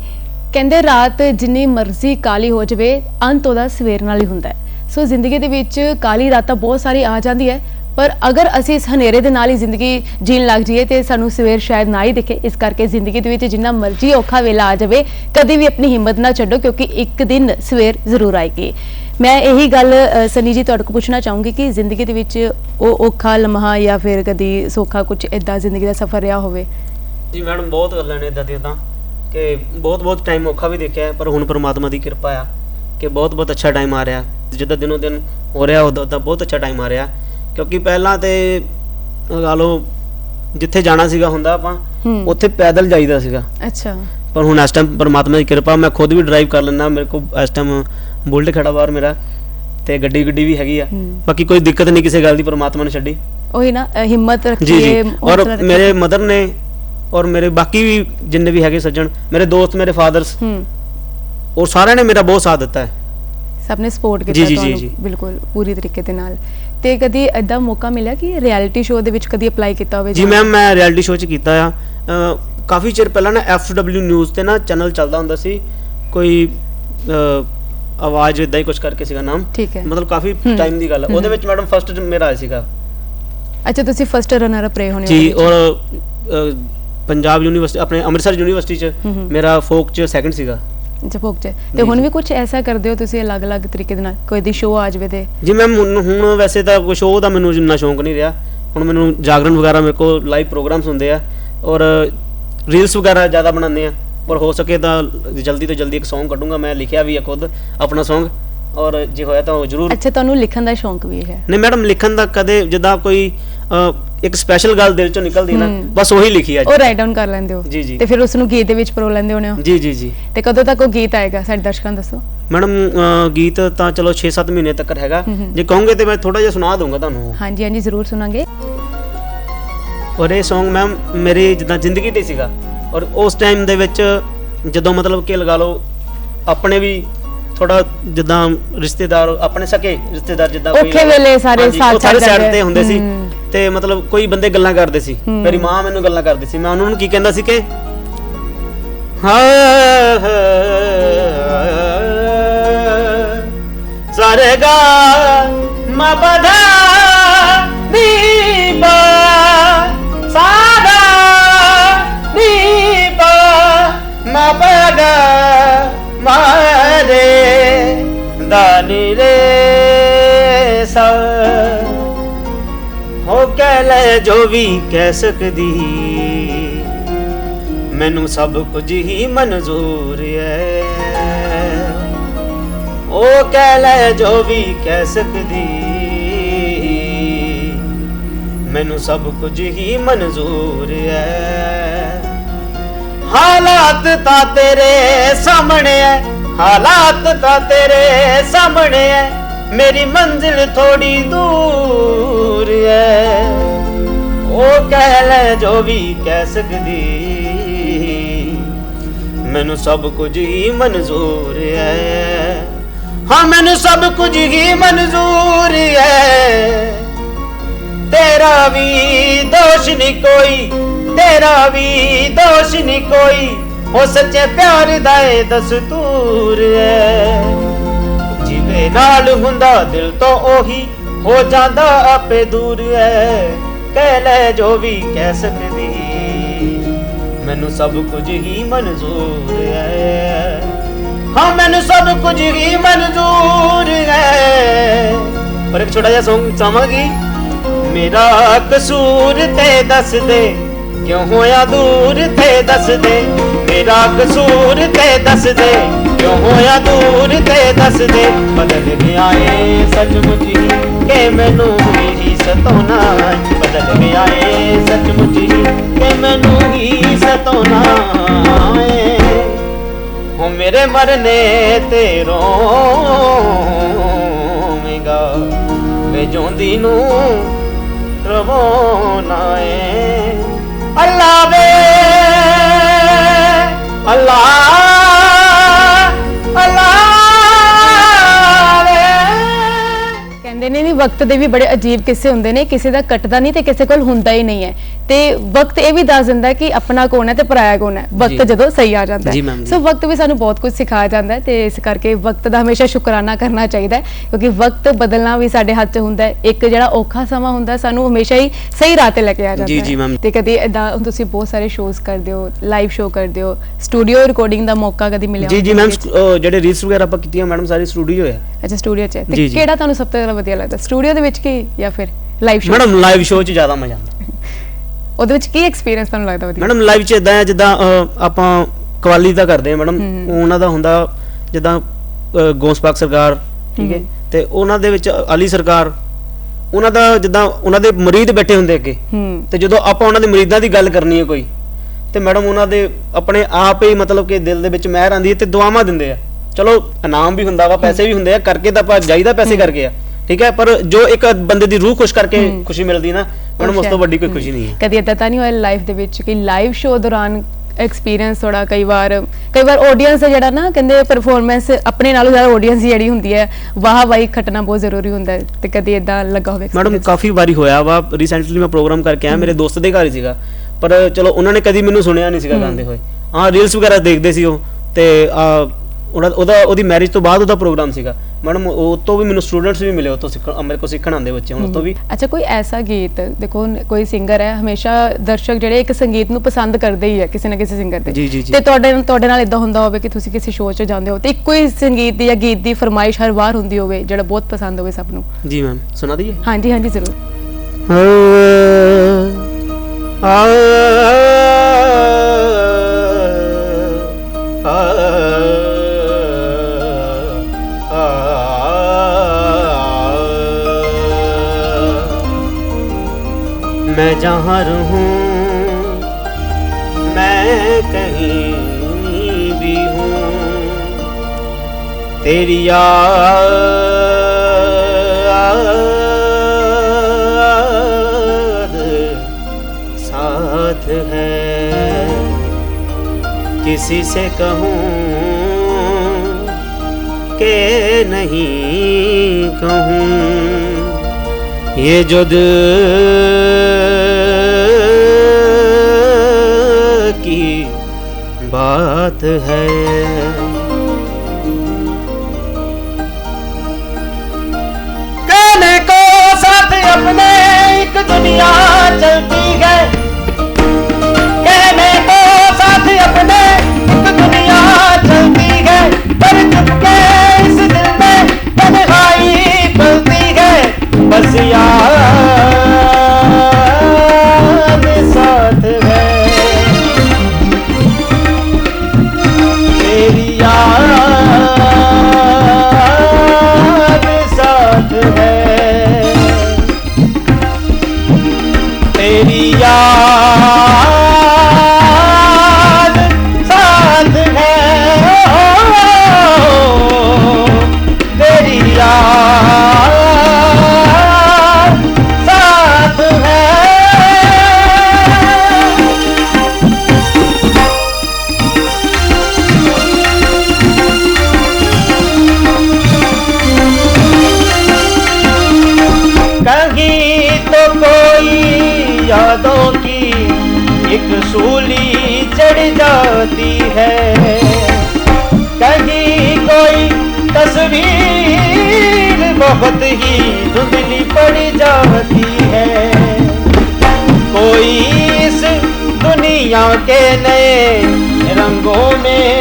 ਕਹਿੰਦੇ ਰਾਤ ਜਿੰਨੀ ਮਰਜ਼ੀ ਕਾਲੀ ਹੋ ਜਾਵੇ, ਅੰਤ ਉਹਦਾ ਸਵੇਰ ਨਾਲ ਹੀ ਹੁੰਦਾ ਸੋ ਜ਼ਿੰਦਗੀ ਦੇ ਵਿੱਚ ਕਾਲੀ ਰਾਤਾਂ ਬਹੁਤ ਸਾਰੀ ਆ ਜਾਂਦੀ ਹੈ। ਪਰ ਅਗਰ ਅਸੀਂ ਇਸ ਹਨੇਰੇ ਦੇ ਨਾਲ ਹੀ ਜ਼ਿੰਦਗੀ ਜੀਣ ਲੱਗ ਜਾਈਏ ਤੇ ਸਾਨੂੰ ਸਵੇਰ ਸ਼ਾਇਦ ਨਾ ਹੀ ਦਿਖੇ, ਇਸ ਕਰਕੇ ਜ਼ਿੰਦਗੀ ਦੇ ਵਿੱਚ ਜਿੰਨਾ ਮਰਜ਼ੀ ਔਖਾ ਵੇਲਾ ਆ ਜਾਵੇ, ਕਦੀ ਵੀ ਆਪਣੀ ਹਿੰਮਤ ਨਾ ਛੱਡੋ ਕਿਉਂਕਿ ਇੱਕ ਦਿਨ ਸਵੇਰ ਜ਼ਰੂਰ ਆਏਗੀ। ਮੈਂ ਇਹੀ ਗੱਲ ਸਨੀ ਜੀ ਤੁਹਾਡੇ ਕੋਲ ਪੁੱਛਣਾ ਚਾਹੂੰਗੀ ਕਿ ਜ਼ਿੰਦਗੀ ਦੇ ਵਿੱਚ ਉਹ ਔਖਾ ਲਮਹਾ ਜਾਂ ਫਿਰ ਕਦੀ ਸੌਖਾ ਕੁਝ ਇਦਾਂ ਜ਼ਿੰਦਗੀ ਦਾ ਸਫ਼ਰ ਰਿਹਾ ਹੋਵੇ? ਜੀ ਮੈਡਮ, ਬਹੁਤ ਗੱਲਾਂ ਨੇ ਇਦਾਂ ਦੀਆਂ ਤਾਂ ਕਿ ਬਹੁਤ ਬਹੁਤ ਟਾਈਮ ਔਖਾ ਵੀ ਦੇਖਿਆ ਪਰ ਹੁਣ ਪਰਮਾਤਮਾ ਦੀ ਕਿਰਪਾ ਆ ਕਿ ਬਹੁਤ ਬਹੁਤ ਅੱਛਾ ਟਾਈਮ ਆ ਰਿਹਾ। ਜਿੱਦਾਂ ਦਿਨੋਂ ਦਿਨ ਹੋ ਰਿਹਾ ਉਦਾਂ ਉਦਾਂ ਬਹੁਤ ਅੱਛਾ ਟਾਈਮ ਆ ਰਿਹਾ। ਕਿਉਂਕਿ ਪਹਿਲਾਂ ਤੇ ਲਗਾ ਲਓ ਜਿੱਥੇ ਜਾਣਾ ਸੀਗਾ ਹੁੰਦਾ ਆਪਾਂ। ਉੱਥੇ ਪੈਦਲ ਜਾਈਦਾ ਸੀਗਾ ਅੱਛਾ ਪਰ ਹੁਣ ਇਸ ਟਾਈਮ ਪਰਮਾਤਮਾ ਦੀ ਕਿਰਪਾ ਮੈਂ ਖੁਦ ਵੀ ਡਰਾਈਵ ਕਰ ਲੈਂਦਾ ਮੇਰੇ ਕੋਲ ਇਸ ਟਾਈਮ ਬੁਲਟ ਖੜਾ ਬਾਹਰ ਮੇਰਾ ਤੇ ਗੱਡੀ ਗੱਡੀ ਵੀ ਹੈਗੀ ਆ। ਬਾਕੀ ਕੋਈ ਦਿੱਕਤ ਨਹੀਂ ਕਿਸੇ ਗੱਲ ਦੀ ਪਰਮਾਤਮਾ ਨੇ ਛੱਡੀ ਉਹੀ ਨਾ ਹਿੰਮਤ ਰੱਖੀਏ ਜੀ ਔਰ। ਮੇਰੇ ਮਦਰ ਨੇ ਔਰ ਮੇਰੇ ਬਾਕੀ ਵੀ ਜਿੰਨੇ ਵੀ ਹੈਗੇ ਸੱਜਣ ਮੇਰੇ ਦੋਸਤ ਮੇਰੇ ਫਾਦਰਸ ਹੂੰ ਔਰ ਸਾਰਿਆਂ ਨੇ ਮੇਰਾ ਬਹੁਤ ਸਾਥ ਦਿੱਤਾ ਹੈ ਸਭ ਨੇ ਸਪੋਰਟ ਕੀਤਾ ਤੁਹਾਨੂੰ। ਬਿਲਕੁਲ ਪੂਰੀ ਤਰੀਕੇ ਦੇ ਨਾਲ ਤੇ ਕਦੀ ਐਦਾਂ ਮੌਕਾ ਮਿਲਿਆ ਕਿ ਰਿਐਲਿਟੀ ਸ਼ੋਅ ਦੇ ਵਿੱਚ ਕਦੀ ਅਪਲਾਈ ਕੀਤਾ ਹੋਵੇ ਜੀ ਮੈਮ ਮੈਂ ਰਿਐਲਿਟੀ ਸ਼ੋਅ 'ਚ ਕੀਤਾ ਆ। ਕਾਫੀ ਚਿਰ ਪਹਿਲਾਂ ਨਾ FW ਨਿਊਜ਼ ਤੇ ਨਾ ਚੈਨਲ ਚੱਲਦਾ ਹੁੰਦਾ ਸੀ। ਕੋਈ ਆਵਾਜ਼ ਇਦਾਂ ਹੀ ਕੁਝ ਕਰਕੇ ਸੀਗਾ ਨਾਮ। ਠੀਕ ਹੈ। ਮਤਲਬ ਕਾਫੀ। ਟਾਈਮ ਦੀ ਗੱਲ ਉਹਦੇ ਵਿੱਚ ਮੈਡਮ ਫਸਟ ਮੇਰਾ ਆਇਆ ਸੀਗਾ। ਅੱਛਾ ਤੁਸੀਂ ਫਸਟ ਰਨਰ ਅਪ ਰਹੇ ਹੋਣੇ ਜੀ। ਔਰ ਪੰਜਾਬ ਯੂਨੀਵਰਸਿਟੀ ਆਪਣੇ ਅੰਮ੍ਰਿਤਸਰ ਯੂਨੀਵਰਸਿਟੀ 'ਚ। ਮੇਰਾ ਫੋਕ 'ਚ ਸੈਕੰਡ ਸੀਗਾ। ਭੋਗ ਚ। ਤੇ ਹੁਣ। ਵੀ ਕੁਝ ਐਸਾ ਕਰਦੇ ਹੋ ਤੁਸੀਂ ਅਲੱਗ-ਅਲੱਗ ਤਰੀਕੇ ਦੇ ਨਾਲ? ਕੋਈ ਦੀ ਸ਼ੋਅ ਆ ਜਾਵੇ ਤੇ? ਜੀ ਮੈਮ ਹੁਣ ਵੈਸੇ ਤਾਂ ਕੁਛ ਉਹ ਦਾ ਮੈਨੂੰ ਇੰਨਾ ਸ਼ੌਂਕ ਨਹੀਂ ਰਿਹਾ। ਹੁਣ ਮੈਨੂੰ ਜਾਗਰਣ ਵਗੈਰਾ ਮੇਰੇ ਕੋਲ ਲਾਈਵ ਪ੍ਰੋਗਰਾਮਸ ਹੁੰਦੇ ਆ ਔਰ ਰੀਲਸ ਵਗੈਰਾ ਜ਼ਿਆਦਾ ਬਣਾਉਂਦੇ ਆ। ਔਰ ਹੋ ਸਕੇ ਤਾਂ ਜਲਦੀ ਤੋਂ ਜਲਦੀ ਇੱਕ Song ਕੱਢੂੰਗਾ। ਮੈਂ ਲਿਖਿਆ ਵੀ ਆ ਖੁਦ ਆਪਣਾ Song ਔਰ ਜੇ ਹੋਇਆ ਤਾਂ ਉਹ ਜ਼ਰੂਰ ਅੱਛਾ ਤੁਹਾਨੂੰ ਲਿਖਣ ਦਾ ਸ਼ੌਂਕ ਵੀ ਹੈ। ਨਹੀਂ ਮੈਡਮ ਲਿਖਣ ਦਾ ਕਦੇ ਜਿੱਦਾਂ ਕੋਈ ਇੱਕ ਸਪੈਸ਼ਲ ਗੱਲ ਦਿਲ ਚੋਂ ਨਿਕਲਦੀ ਨਾ। ਬਸ ਉਹੀ ਲਿਖੀ ਆ ਉਹ ਰਾਈਟ ਡਾਊਨ ਕਰ ਲੈਂਦੇ ਹੋ। ਜੀ, ਜੀ। ਤੇ ਫਿਰ ਉਸ ਨੂੰ ਗੀਤ ਦੇ ਵਿੱਚ ਪਰੋ ਲੈਂਦੇ ਹੋਣੇ ਹੋ? ਜੀ ਜੀ ਜੀ। ਤੇ ਕਦੋਂ ਤੱਕ ਉਹ ਗੀਤ ਆਏਗਾ? ਸਾਡੇ ਦਰਸ਼ਕਾਂ ਦੱਸੋ। ਮੈਡਮ ਗੀਤ ਤਾਂ ਚਲੋ 6-7 ਮਹੀਨੇ ਤੱਕ ਹੈਗਾ। ਜੇ ਕਹੋਗੇ ਤੇ ਮੈਂ ਥੋੜਾ ਜਿਹਾ ਸੁਣਾ ਦੂੰਗਾ ਤੁਹਾਨੂੰ। ਹਾਂਜੀ ਹਾਂਜੀ ਜ਼ਰੂਰ ਸੁਣਾਂਗੇ। ਔਰ ਇਹ Song ਮੈਮ ਮੇਰੀ ਜਿੱਦਾਂ ਜ਼ਿੰਦਗੀ ਤੇ ਸੀਗਾ। ਔਰ ਉਸ ਟਾਈਮ ਦੇ ਵਿੱਚ ਜਦੋਂ ਮਤਲਬ ਕਿ ਲਗਾ ਲਓ ਆਪਣੇ ਵੀ ਥੋੜਾ ਜਿੱਦਾਂ ਰਿਸ਼ਤੇਦਾਰ ਆਪਣੇ ਸਕੇ ਰਿਸ਼ਤੇਦਾਰ ਜਿੱਦਾਂ ਔਖੇ ਵੇਲੇ ਸਾਰੇ ਸਾਥ ਸਾਰੇ ਸਾਈਡ। ਤੇ ਹੁੰਦੇ ਸੀ। ਤੇ ਮਤਲਬ ਕੋਈ ਬੰਦੇ ਗੱਲਾਂ ਕਰਦੇ ਸੀ। ਮੇਰੀ ਮਾਂ ਮੈਨੂੰ ਗੱਲਾਂ ਕਰਦੀ ਸੀ ਮੈਂ ਉਹਨਾਂ ਨੂੰ ਕੀ ਕਹਿੰਦਾ ਸੀ ਕਿ ਹਾਂ ਮਾ ਦਾਨੀ ਰੇ ਸਾ ਹੋ ਕਹਿ ਲੈ ਜੋ ਵੀ ਕਹਿ ਸਕਦੀ। ਮੈਨੂੰ ਸਭ ਕੁਝ ਹੀ ਮਨਜ਼ੂਰ ਹੈ ਉਹ ਕਹਿ ਲੈ ਜੋ ਵੀ ਕਹਿ ਸਕਦੀ। ਮੈਨੂੰ ਸਭ ਕੁਝ ਹੀ ਮਨਜ਼ੂਰ ਹੈ ਹਾਲਾਤ ਤਾਂ ਤੇਰੇ ਸਾਹਮਣੇ ਐ। ਹਾਲਾਤ ਤਾਂ ਤੇਰੇ ਸਾਹਮਣੇ ਐ। ਮੇਰੀ ਮੰਜ਼ਿਲ ਥੋੜੀ ਦੂਰ ਐ। ਉਹ ਕਹਿ ਲੈ ਜੋ ਵੀ ਕਹਿ ਸਕਦੀ। ਮੈਨੂੰ ਸਭ ਕੁਝ ਹੀ ਮਨਜ਼ੂਰ ਹੈ ਹਾਂ, ਮੈਨੂੰ ਸਭ ਕੁਝ ਹੀ ਮਨਜ਼ੂਰ ਹੈ ਤੇਰਾ ਵੀ ਦੋਸ਼ ਨਹੀਂ ਕੋਈ, ਤੇਰਾ ਵੀ ਦੋਸ਼ ਨਹੀਂ ਕੋਈ। ਉਹ ਸੱਚੇ ਪਿਆਰ ਦਾ ਏ ਦਸਤੂਰ ਹੈ। ਜਿਵੇਂ ਨਾਲ ਹੁੰਦਾ ਦਿਲ ਤੋਂ ਉਹੀ ਹੋ ਜਾਂਦਾ ਆਪੇ ਦੂਰ ਹੈ। ਕਹਿ ਲੈ ਜੋ ਵੀ ਕਹਿ ਸਕਦੀ। ਮੈਨੂੰ ਸਭ ਕੁਝ ਹੀ ਮਨਜ਼ੂਰ ਹੈ। ਹਾਂ, ਮੈਨੂੰ ਸਭ ਕੁਝ ਹੀ ਮਨਜ਼ੂਰ ਹੈ। ਪਰ ਇੱਕ ਛੋਟਾ ਜਿਹਾ Song ਚਾਹਾਂਗੀ ਮੇਰਾ ਕਸੂਰ ਤੇ ਦੱਸ ਦੇ। ਕਿਉਂ ਹੋਇਆ ਦੂਰ ਤੇ ਦੱਸ ਦੇ। ਮੇਰਾ ਕਸੂਰ ਤੇ ਦੱਸ ਦੇ। ਕਿਉਂ ਹੋਇਆ ਦੂਰ ਤੇ ਦੱਸ ਦੇ। ਬਦਲ ਗਿਆ ਏ ਸੱਚਮੁੱਚ। ਹੀ ਕਿ ਮੈਨੂੰ ਹੀ ਸਤਾਉਣਾ ਬਦਲ ਗਿਆ ਏ ਸੱਚਮੁੱਚ। ਹੀ ਕਿ ਮੈਨੂੰ ਹੀ ਸਤਾਉਣਾ ਏ ਹੋ ਮੇਰੇ ਮਰਨੇ ਤੇ ਰੋਵੇਂਗਾ ਵੇ ਜਿਉਂਦੀ ਨੂੰ ਰਵਾਉਣਾ ਏ। ਅੱਲਾ ਵੇ ਅੱਲਾ ਵਕਤ ਦੇ ਵੀ ਬੜੇ ਅਜੀਬ ਕਿੱਸੇ ਹੁੰਦੇ ਨੇ ਕਿਸੇ ਦਾ ਕੱਟਦਾ ਨਹੀਂ ਤੇ ਕਿਸੇ ਕੋਲ ਹੁੰਦਾ ਹੀ ਨਹੀਂ ਹੈ ਤੇ ਵਕਤ ਇਹ ਵੀ ਦੱਸ ਦਿੰਦਾ ਕਿ ਆਪਣਾ ਕੌਣ ਹੈ ਤੇ ਪਰਾਇਆ ਕੌਣ ਹੈ ਵਕਤ ਜੀ। ਜਦੋਂ ਸਹੀ ਆ ਜਾਂਦਾ ਜੀ ਹੈ ਜੀ। ਸੋ ਵਕਤ ਵੀ ਸਾਨੂੰ ਬਹੁਤ ਕੁਝ ਸਿਖਾ ਜਾਂਦਾ ਹੈ ਤੇ ਇਸ ਕਰਕੇ ਵਕਤ ਦਾ ਹਮੇਸ਼ਾ ਸ਼ੁਕਰਾਨਾ ਕਰਨਾ ਚਾਹੀਦਾ ਹੈ ਕਿਉਂਕਿ ਵਕਤ ਬਦਲਣਾ ਵੀ ਸਾਡੇ ਹੱਥ 'ਚ ਹੁੰਦਾ ਹੈ ਇੱਕ ਜਿਹੜਾ ਔਖਾ ਸਮਾਂ ਹੁੰਦਾ ਸਾਨੂੰ ਹਮੇਸ਼ਾ ਹੀ ਸਹੀ ਰਾਹ ਤੇ ਲੈ ਕੇ ਆ ਜਾਂਦਾ ਜੀ, ਹੈ ਜੀ ਮੈਮ। ਤੇ ਕਦੀ ਇਦਾਂ ਤੁਸੀਂ ਬਹੁਤ ਸਾਰੇ ਸ਼ੋਜ਼ ਕਰਦੇ ਹੋ ਲਾਈਵ ਸ਼ੋਅ ਕਰਦੇ ਹੋ ਸਟੂਡੀਓ ਰਿਕਾਰਡਿੰਗ ਦਾ ਮੌਕਾ ਕਦੀ ਮਿਲਿਆ ਜੀ ਜੀ? ਮੈਮ ਜਿਹੜੇ ਰੀਲਸ ਵਗੈਰਾ ਆਪਾਂ ਕੀਤੀਆਂ ਮੈਡਮ ਸਾਰੀ ਸਟੂਡੀਓ ਹੈ ਅੱਛਾ ਸਟੂਡੀਓ 'ਚ। ਤੇ ਜੀ, ਜੀ। ਕਿਹੜਾ ਤੁਹਾਨੂੰ ਸਭ ਤੋਂ ਜ਼ਿਆਦਾ ਵਧੀਆ ਲੱਗਦਾ ਸਟੂਡੀਓ ਦੇ ਵਿੱਚ ਕੀ ਜਾਂ ਫਿਰ live show madam live show 'ਚ ਜ਼ਿਆਦਾ ਮਜ਼ਾ ਆਉਂਦਾ। ਉਹਦੇ ਵਿੱਚ ਕੀ ਐਕਸਪੀਰੀਅੰਸ ਤੁਹਾਨੂੰ ਲੱਗਦਾ ਵਧੀਆ? ਮੈਡਮ ਲਾਈਵ 'ਚ ਇਦਾਂ ਹੈ ਜਿੱਦਾਂ ਆਪਾਂ ਕਵਾਲੀ ਦਾ ਕਰਦੇ ਆ ਮੈਡਮ ਉਹਨਾਂ ਦਾ ਹੁੰਦਾ ਜਿੱਦਾਂ ਗੋਸਪਾਕ ਸਰਕਾਰ ਠੀਕ ਹੈ? ਤੇ ਉਹਨਾਂ ਦੇ ਵਿੱਚ ਅਲੀ ਸਰਕਾਰ ਉਹਨਾਂ ਦਾ ਜਿੱਦਾਂ ਉਹਨਾਂ ਦੇ ਮਰੀਦ ਬੈਠੇ ਹੁੰਦੇ ਅੱਗੇ। ਤੇ ਜਦੋਂ ਆਪਾਂ ਉਹਨਾਂ ਦੇ ਮਰੀਜ਼ਾਂ ਦੀ ਗੱਲ ਕਰਨੀ ਹੈ ਕੋਈ ਤੇ ਮੈਡਮ ਉਹਨਾਂ ਦੇ ਆਪਣੇ ਆਪ ਹੀ ਮਤਲਬ ਕਿ ਦਿਲ ਦੇ ਵਿੱਚ ਮਹਿਰ ਆਂਦੀ ਹੈ ਤੇ ਦੁਆਵਾਂ ਦਿੰਦੇ ਆ। ਚਲੋ ਇਨਾਮ ਵੀ ਹੁੰਦਾ ਵਾ ਪੈਸੇ ਵੀ ਹੁੰਦੇ ਆ ਕਰਕੇ ਤਾਂ ਆਪਾਂ ਜਾਈਦਾ ਪੈਸੇ ਕਰਕੇ ਆ। ਠੀਕ ਹੈ? ਪਰ ਜੋ ਇੱਕ ਬੰਦੇ ਦੀ ਰੂਹ ਖੁਸ਼ ਕਰਕੇ ਖੁਸ਼ੀ ਮਿਲਦੀ ਨਾ ਉਹਨੂੰ ਉਸ ਵੱਡੀ ਕੋਈ ਖੁਸ਼ੀ ਨਹੀਂ ਹੈ। ਕਦੀ ਇਦਾਂ ਤਾਂ ਨਹੀਂ ਹੋਇਆ ਲਾਈਫ ਦੇ ਵਿੱਚ ਕਿ ਲਾਈਵ ਸ਼ੋਅ ਦੌਰਾਨ ਐਕਸਪੀਰੀਅੰਸ ਥੋੜਾ ਕਈ ਵਾਰ ਕਈ ਵਾਰ ਆਡੀਅנס ਜਿਹੜਾ ਨਾ ਕਹਿੰਦੇ ਪਰਫਾਰਮੈਂਸ ਆਪਣੇ ਨਾਲੋਂ ਜ਼ਿਆਦਾ ਆਡੀਅנס ਜਿਹੜੀ ਹੁੰਦੀ ਹੈ ਵਾਹ ਵਾਹੀ ਖਟਣਾ ਬਹੁਤ ਜ਼ਰੂਰੀ ਹੁੰਦਾ ਹੈ ਤੇ ਕਦੀ ਇਦਾਂ ਲੱਗਾ ਹੋਵੇ ਮੈਡਮ ਕਾਫੀ ਵਾਰੀ ਹੋਇਆ ਵਾ। ਰੀਸੈਂਟਲੀ ਮੈਂ ਪ੍ਰੋਗਰਾਮ ਕਰਕੇ ਆਇਆ ਮੇਰੇ ਦੋਸਤ ਦੇ ਘਰ ਹੀ ਸੀਗਾ। ਪਰ ਚਲੋ ਉਹਨਾਂ ਨੇ ਕਦੀ ਮੈਨੂੰ ਸੁਣਿਆ ਨਹੀਂ ਸੀਗਾ ਗਾਉਂਦੇ ਹੋਏ। ਹਾਂ ਰੀਲਸ ਵਗੈਰਾ ਦੇਖਦੇ ਸੀ ਉਹ ਤੇ ਉਹਦਾ ਉਹਦੀ ਮੈਰਿਜ ਤੋਂ ਬਾਅਦ ਉਹਦਾ ਪ੍ਰੋਗਰਾਮ ਸੀਗਾ। ਮੈਡਮ ਉਹ ਤੋਂ ਵੀ ਮੈਨੂੰ ਸਟੂਡੈਂਟਸ ਵੀ ਮਿਲੇ ਉਹ ਤੋਂ ਸਿੱਖਣ ਮੇਰੇ ਕੋਲ ਸਿੱਖਣ ਆਉਂਦੇ ਬੱਚੇ ਹੁਣ ਉਹ ਤੋਂ ਵੀ। ਅੱਛਾ ਕੋਈ ਐਸਾ ਗੀਤ ਦੇਖੋ ਕੋਈ ਸਿੰਗਰ ਹੈ ਹਮੇਸ਼ਾ ਦਰਸ਼ਕ ਜਿਹੜੇ ਇੱਕ ਸੰਗੀਤ ਨੂੰ ਪਸੰਦ ਕਰਦੇ ਹੀ ਹੈ ਕਿਸੇ ਨਾ ਕਿਸੇ ਸਿੰਗਰ ਦੇ। ਤੇ ਤੁਹਾਡੇ ਤੁਹਾਡੇ ਨਾਲ ਇਦਾਂ ਹੁੰਦਾ ਹੋਵੇ ਕਿ ਤੁਸੀਂ ਕਿਸੇ ਸ਼ੋਅ 'ਚ ਜਾਂਦੇ ਹੋ ਤੇ ਇੱਕੋ ਹੀ ਸੰਗੀਤ ਦੀ ਜਾਂ ਗੀਤ ਦੀ ਫਰਮਾਇਸ਼ ਹਰ ਵਾਰ ਹੁੰਦੀ ਹੋਵੇ ਜਿਹੜਾ ਬਹੁਤ ਪਸੰਦ ਹੋਵੇ ਸਭ ਨੂੰ। ਜੀ ਮੈਮ ਸੁਣਾ ਦਈਏ। ਹਾਂਜੀ ਹਾਂਜੀ ਜ਼ਰੂਰ। मैं जहाँ रहूँ, मैं कहीं भी हूँ। तेरी याद साथ है। किसी से कहूँ के नहीं कहूँ। ये जो दिल की बात है। कहने को साथ अपने एक दुनिया चलती है। தெரியா तस्वीर बहुत ही धुंधली पड़ जाती है कोई इस दुनिया के नए रंगों में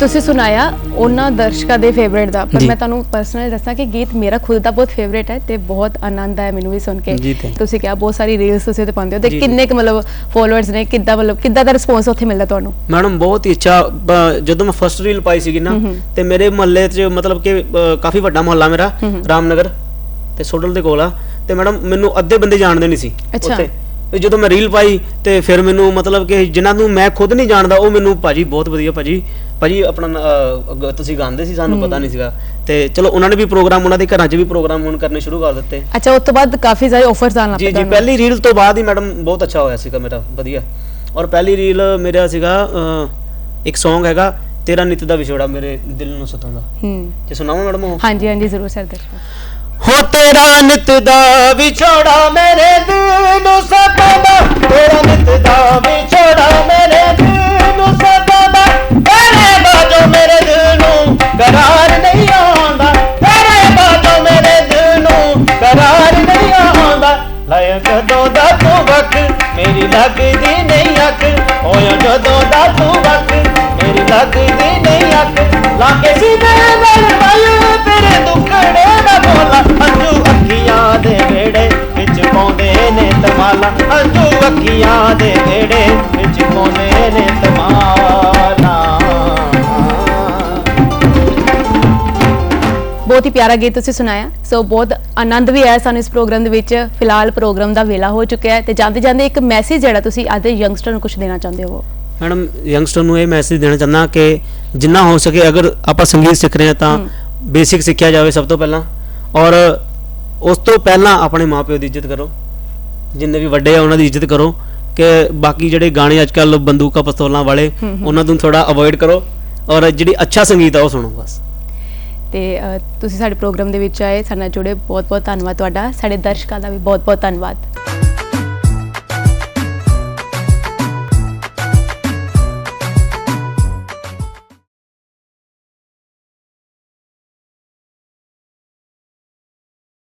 ਤੁਸੀਂ ਸੁਣਾਇਆ ਉਹਨਾਂ ਦਰਸ਼ਕਾਂ ਦੇ ਫੇਵਰੇਟ ਦਾ ਪਰ ਜੀ। ਮੈਂ ਤੁਹਾਨੂੰ ਪਰਸਨਲੀ ਦੱਸਾਂ ਕਿ ਗੀਤ ਮੇਰਾ ਖੁਦ ਦਾ ਬਹੁਤ ਫੇਵਰੇਟ ਹੈ ਤੇ ਬਹੁਤ ਆਨੰਦ ਆਇਆ ਮੈਨੂੰ ਵੀ ਸੁਣ ਕੇ ਜੀ, thank you। ਤੁਸੀਂ ਕਿਹਾ ਬਹੁਤ ਸਾਰੀ ਰੀਲਸ ਤੁਸੀਂ ਤੇ ਪਾਉਂਦੇ ਹੋ ਤੇ ਜੀ, ਜੀ। ਕਿੰਨੇ ਕੁ ਮਤਲਬ ਫੋਲੋਅਰਸ ਨੇ ਕਿੱਦਾਂ ਮਤਲਬ ਕਿੱਦਾਂ ਦਾ ਰਿਸਪੌਂਸ ਉੱਥੇ ਮਿਲਦਾ ਤੁਹਾਨੂੰ ਮੈਡਮ ਬਹੁਤ ਹੀ ਅੱਛਾ ਬ- ਜਦੋਂ ਮੈਂ ਫਸਟ ਰੀਲ ਪਾਈ ਸੀਗੀ ਨਾ ਤੇ ਮੇਰੇ ਮੁਹੱਲੇ 'ਚ ਮਤਲਬ ਕਿ ਅ, ਕਾਫੀ ਵੱਡਾ ਮੁਹੱਲਾ ਮੇਰਾ ਰਾਮਨਗਰ ਤੇ ਸੋਡਲ ਦੇ ਕੋਲ ਆ ਤੇ ਮੈਡਮ ਮੈਨੂੰ ਅੱਧੇ ਬੰਦੇ ਜਾਣਦੇ ਨਹੀਂ ਸੀ ਅੱਛਾ। ਤੇ ਜਦੋਂ ਮੈਂ ਰੀਲ ਪਾਈ ਤੇ ਫਿਰ ਮੈਨੂੰ ਮਤਲਬ ਕਿ ਜਿਨ੍ਹਾਂ ਨੂੰ ਮੈਂ ਖੁਦ ਨਹੀਂ ਜਾਣਦਾ ਉਹ ਮੈਨੂੰ ਭਾਜੀ ਬਹੁਤ ਵਧੀਆ ਭਾਜੀ ਭਾਜੀ ਆਪਣਾ ਤੁਸੀਂ ਗਾਉਂਦੇ ਸੀ ਸਾਨੂੰ ਪਤਾ ਨਹੀਂ ਸੀਗਾ। ਤੇ ਚਲੋ ਉਹਨਾਂ ਨੇ ਵੀ ਪ੍ਰੋਗਰਾਮ ਉਹਨਾਂ ਦੇ ਘਰਾਂ 'ਚ ਵੀ ਪ੍ਰੋਗਰਾਮ ਹੁਣ ਕਰਨੇ ਸ਼ੁਰੂ ਕਰ ਦਿੱਤੇ। ਅੱਛਾ ਉਸ ਤੋਂ ਬਾਅਦ ਕਾਫੀ ਸਾਰੇ ਆਫਰਸ ਆਉਣ ਲੱਗ ਪਏ ਜੀ। ਪਹਿਲੀ ਰੀਲ ਤੋਂ ਬਾਅਦ ਹੀ ਮੈਡਮ ਬਹੁਤ ਅੱਛਾ ਹੋਇਆ ਸੀਗਾ ਮੇਰਾ ਵਧੀਆ। ਔਰ ਪਹਿਲੀ ਰੀਲ ਮੇਰਾ ਸੀਗਾ ਇੱਕ Song ਹੈਗਾ ਤੇਰਾ ਨਿਤ ਦਾ ਵਿਛੋੜਾ ਮੇਰੇ ਦਿਲ ਨੂੰ ਸਤਾਉਂਦਾ। ਹੂੰ। ਜੇ ਸੁਣਾਵਾਂ ਮੈਡਮ ਹਾਂਜੀ ਹਾਂਜੀ ਜ਼ਰੂਰ ਸਰਦਾਰ ਹੋ ਤੇਰਾ ਨਿਤ ਦਾ ਵਿਛੋੜਾ ਮੇਰੇ ਦਿਲ ਨੂੰ ਸਤਾਉਂਦਾ ਤੇਰਾ ਨਿਤ ਦਾ ਵਿਛੋੜਾ ਮੇਰੇ ਦਿਲ ਨੂੰ ਸਤਾਉਂਦਾ ਤੇਰੇ ਬਾਝੋਂ ਮੇਰੇ ਦਿਲ ਨੂੰ ਕਰਾਰ ਨਹੀਂ ਆਉਂਦਾ। ਦਾ ਮੇਰੀ ਲੱਗਦੀ ਨਹੀਂ ਅੱਖ। ਹੋਇਆ ਜਦੋਂ ਦਾ ਤੂੰ ਵਕ, ਮੇਰੀ ਲੱਗਦੀ ਨਹੀਂ ਅੱਖ। ਲਾਗੇ ਸੀਨੇ ਨਾਲ ਵਾਲ ਤੇਰੇ ਦੁੱਖੜੇ ਦਾ ਬੋਲਾ। ਅੰਜੂ ਅੱਖੀਆਂ ਦੇ ਵੇੜੇ ਵਿੱਚ ਪਾਉਂਦੇ ਨੇ ਤਮਾਲਾ। ਅੰਜੂ ਅੱਖੀਆਂ ਦੇ ਵੇੜੇ ਵਿੱਚ ਪਾਉਂਦੇ ਨੇ ਤਮਾਲਾ। ਬਹੁਤ ਹੀ ਪਿਆਰਾ ਗੀਤ ਤੁਸੀਂ ਸੁਣਾਇਆ। ਸੋ ਬਹੁਤ ਆਨੰਦ ਵੀ ਆਇਆ ਸਾਨੂੰ ਇਸ ਪ੍ਰੋਗਰਾਮ ਦੇ ਵਿੱਚ। ਫਿਲਹਾਲ ਪ੍ਰੋਗਰਾਮ ਦਾ ਵੇਲਾ ਹੋ ਚੁੱਕਿਆ ਹੈ ਤੇ ਜਾਂਦੇ ਜਾਂਦੇ ਇੱਕ ਮੈਸੇਜ ਜਿਹੜਾ ਤੁਸੀਂ ਅੱਜ ਦੇ ਯੰਗਸਟਰ ਨੂੰ ਕੁਝ ਦੇਣਾ ਚਾਹੁੰਦੇ ਹੋ? ਮੈਡਮ ਯੰਗਸਟਰ ਨੂੰ ਇਹ ਮੈਸੇਜ ਦੇਣਾ ਚਾਹੁੰਦਾ ਕਿ ਜਿੰਨਾ ਹੋ ਸਕੇ ਅਗਰ ਆਪਾਂ ਸੰਗੀਤ ਸਿੱਖ ਰਹੇ ਹਾਂ ਤਾਂ ਬੇਸਿਕ ਸਿੱਖਿਆ ਜਾਵੇ ਸਭ ਤੋਂ ਪਹਿਲਾਂ। ਔਰ ਉਸ ਤੋਂ ਪਹਿਲਾਂ ਆਪਣੇ ਮਾਪਿਓ ਦੀ ਇੱਜ਼ਤ ਕਰੋ। ਜਿੰਨੇ ਵੀ ਵੱਡੇ ਆ ਉਹਨਾਂ ਦੀ ਇੱਜ਼ਤ ਕਰੋ ਕਿ ਬਾਕੀ ਜਿਹੜੇ ਗਾਣੇ ਅੱਜ ਕੱਲ ਬੰਦੂਕਾਂ ਪਿਸਤੌਲਾਂ ਵਾਲੇ ਉਹਨਾਂ ਨੂੰ ਥੋੜਾ ਅਵੋਇਡ ਕਰੋ। ਔਰ ਜਿਹੜੀ ਅੱਛਾ ਸੰਗੀਤ ਆ ਉਹ ਸੁਣੋ ਬਸ। ਤੇ ਤੁਸੀਂ ਸਾਡੇ ਪ੍ਰੋਗਰਾਮ ਦੇ ਵਿੱਚ ਆਏ, ਸਾਡੇ ਨਾਲ ਜੁੜੇ ਬਹੁਤ ਬਹੁਤ ਧੰਨਵਾਦ ਤੁਹਾਡਾ। ਸਾਡੇ ਦਰਸ਼ਕਾਂ ਦਾ ਵੀ ਬਹੁਤ ਬਹੁਤ ਧੰਨਵਾਦ।